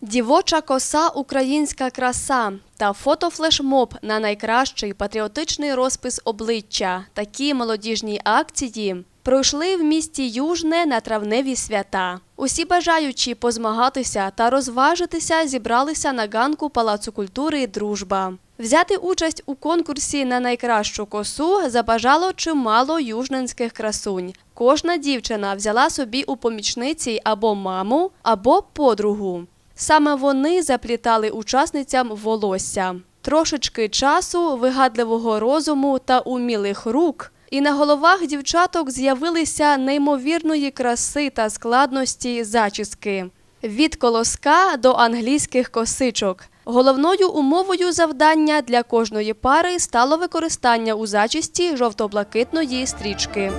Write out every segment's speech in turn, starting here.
Дівоча коса українська краса та фотофлешмоб на найкращий патріотичний розпис обличчя. Такі молодіжні акції пройшли в місті Южне на травневі свята. Усі бажаючі позмагатися та розважитися зібралися на ганку Палацу культури Дружба. Взяти участь у конкурсі на найкращу косу забажало чимало южненських красунь. Кожна дівчина взяла собі у помічниці або маму, або подругу. Саме вони заплітали учасницям волосся. Трошечки часу, вигадливого розуму та умілих рук. І на головах дівчаток з'явилися неймовірної краси та складності зачіски. Від колоска до англійських косичок. Головною умовою завдання для кожної пари стало використання у зачісті жовто-блакитної стрічки.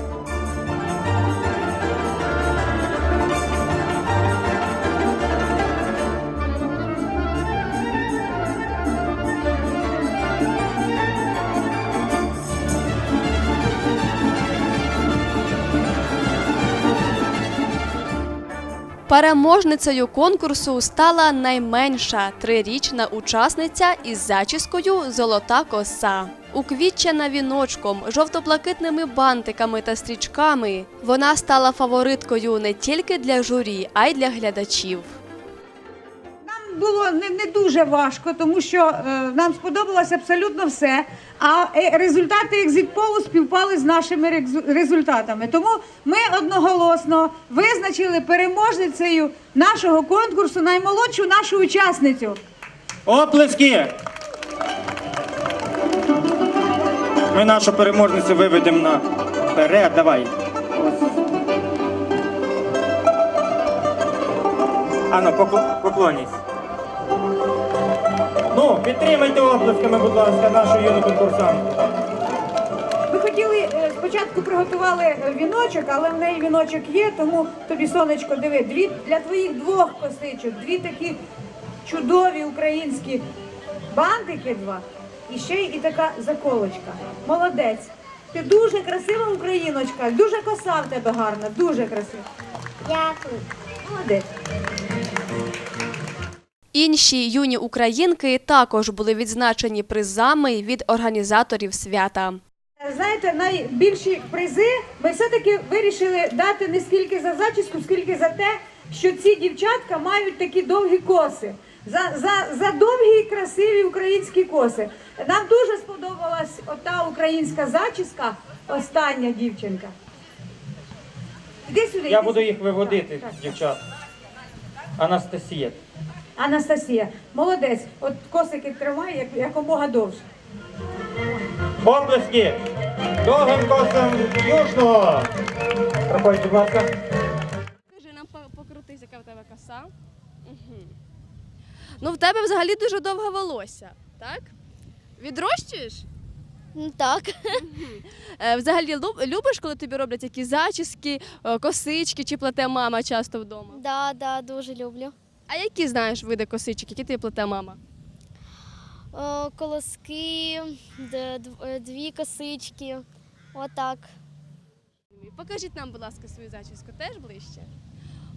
Переможницею конкурсу стала найменша трирічна учасниця із зачіскою Золота коса. Уквітчена віночком, жовто-блакитними бантиками та стрічками. Вона стала фавориткою не тільки для журі, а й для глядачів. Було не, не дуже важко, тому що е, нам сподобалось абсолютно все. А е, результати екзитполу співпали з нашими результатами. Тому ми одноголосно визначили переможницею нашого конкурсу наймолодшу нашу учасницю. Оплески! Ми нашу переможницю виведемо наперед. Давай. Ану, покл- поклонісь. Ну, підтримайте оплесками, будь ласка, нашу юну конкурсантку. Ми хотіли е, спочатку приготували е, віночок, але в неї віночок є, тому тобі сонечко диви. Дві для твоїх двох косичок, дві такі чудові українські бантики два. І ще й і така заколочка. Молодець. Ти дуже красива україночка, дуже коса в тебе гарна, дуже красива. Дякую. Молодець. Інші юні українки також були відзначені призами від організаторів свята. Знаєте, найбільші призи ми все-таки вирішили дати не скільки за зачіску, скільки за те, що ці дівчатка мають такі довгі коси. За, за, за довгі і красиві українські коси. Нам дуже сподобалась ота українська зачіска, остання дівчинка. Іди сюди. Я іди буду сюди. їх виводити, Так, так. дівчат. Анастасія. Анастасія, молодець. От косики тримай як, якомога довше. Оплески! Довгим косом южного! Проходьте, будь ласка. Скажи нам покрутись, яка в тебе коса. Угу. Ну, в тебе взагалі дуже довге волосся, так? Відрощуєш? Ну так. Е, взагалі любиш, коли тобі роблять якісь зачіски, е, косички чи плете мама часто вдома? Да, да, дуже люблю. А які знаєш види косичок, які тобі плете мама? О, колоски, д- дв- е, дві косички. Отак. Покажіть нам, будь ласка, свою зачіску теж ближче.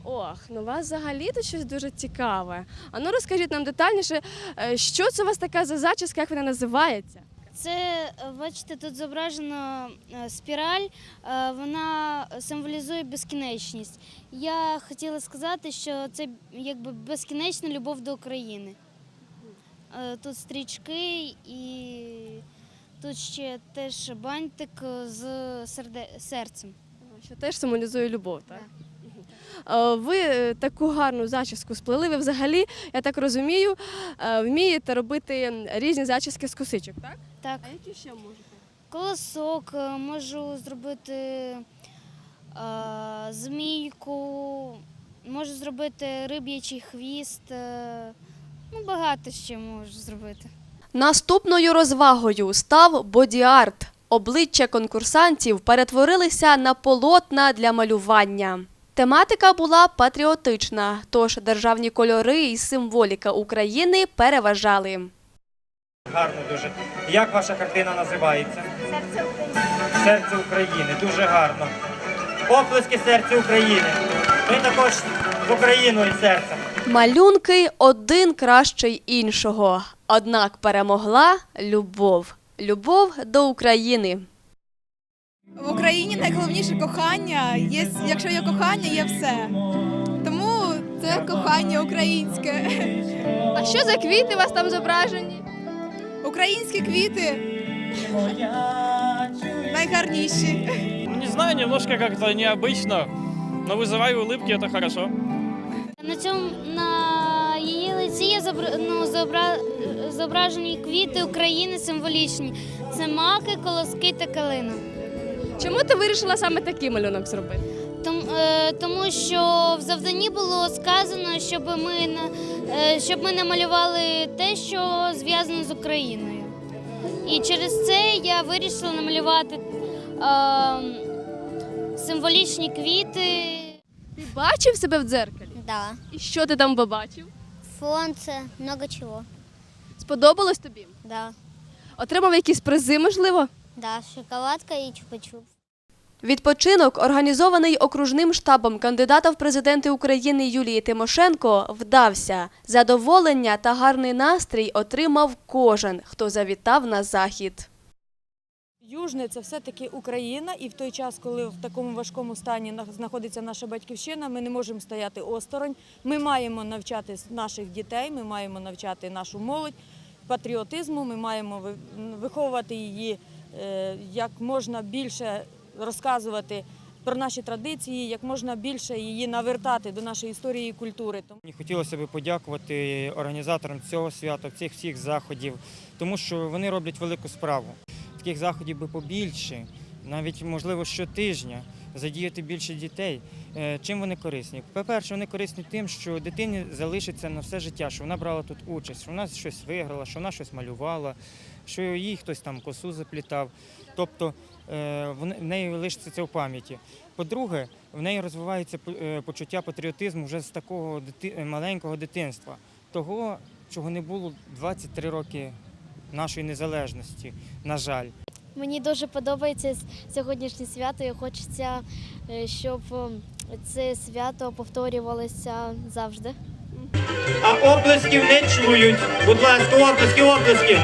Ох, ну у вас взагалі тут щось дуже цікаве. А ну розкажіть нам детальніше, е, що це у вас така за зачіска, як вона називається? Це, е, бачите, тут зображена е, спіраль, е, вона символізує безкінечність. Я хотіла сказати, що це якби безкінечна любов до України. Тут стрічки і тут ще теж бантик з серцем. Що теж символізує любов, так? Е, Ви е, таку гарну зачіску сплели. Ви взагалі, я так розумію, е, вмієте робити різні зачіски з косичок, так? Так. А які ще можете? Колосок, можу зробити е, змійку, можу зробити риб'ячий хвіст. е, Ну, багато ще можу зробити. Наступною розвагою став боді-арт. Обличчя конкурсантів перетворилися на полотна для малювання. Тематика була патріотична, тож державні кольори і символіка України переважали. Гарно дуже. Як ваша картина називається? Серце України. Серце України. Дуже гарно. Оплески серця України. Ми також з Україною серцем. Малюнки один кращий іншого. Однак перемогла любов. Любов до України. В Україні найголовніше кохання. Є, якщо є кохання, є все. Тому це кохання українське. А що за квіти у вас там зображені? Українські квіти найгарніші. Не знаю, немножко как-то необычно, но вызываю улыбки, это хорошо. На цьому на її лиці є зобра, ну, зобра, зображені квіти України символічні. Це маки, колоски та калина. Чому ти вирішила саме такий малюнок зробити? Е, тому що в завданні було сказано, щоб ми, е, щоб ми намалювали те, що зв'язано з Україною. І через це я вирішила намалювати е, символічні квіти. Ти бачив себе в дзеркалі? Да. І що ти там побачив? Солнце, много чего. Сподобалось тобі? Да. Отримав якісь призи, можливо? Да, шоколадка и чупа-чуп. Відпочинок, організований окружним штабом кандидата в президенти України Юлії Тимошенко, вдався. Задоволення та гарний настрій отримав кожен, хто завітав на захід. Южне це все-таки Україна, і в той час, коли в такому важкому стані на- знаходиться наша батьківщина, ми не можемо стояти осторонь. Ми маємо навчати наших дітей, ми маємо навчати нашу молодь патріотизму, ми маємо ви- виховувати її е, як можна більше розказувати про наші традиції, як можна більше її навертати до нашої історії і культури. Мені хотілося б подякувати організаторам цього свята, цих всіх заходів, тому що вони роблять велику справу. Таких заходів би побільше, навіть можливо щотижня, задіяти більше дітей. Е, Чим вони корисні? По-перше, вони корисні тим, що дитині залишиться на все життя, що вона брала тут участь, що вона щось виграла, що вона щось малювала, що їй хтось там косу заплітав. Тобто е, в неї лишиться це в пам'яті. По-друге, в неї розвивається е, почуття патріотизму вже з такого дити- маленького дитинства, того, чого не було 23 роки нашої незалежності, на жаль. Мені дуже подобається сьогоднішнє свято і хочеться, е, щоб е, це свято повторювалося завжди. А оплесків не чують. Будь ласка, оплески, оплески.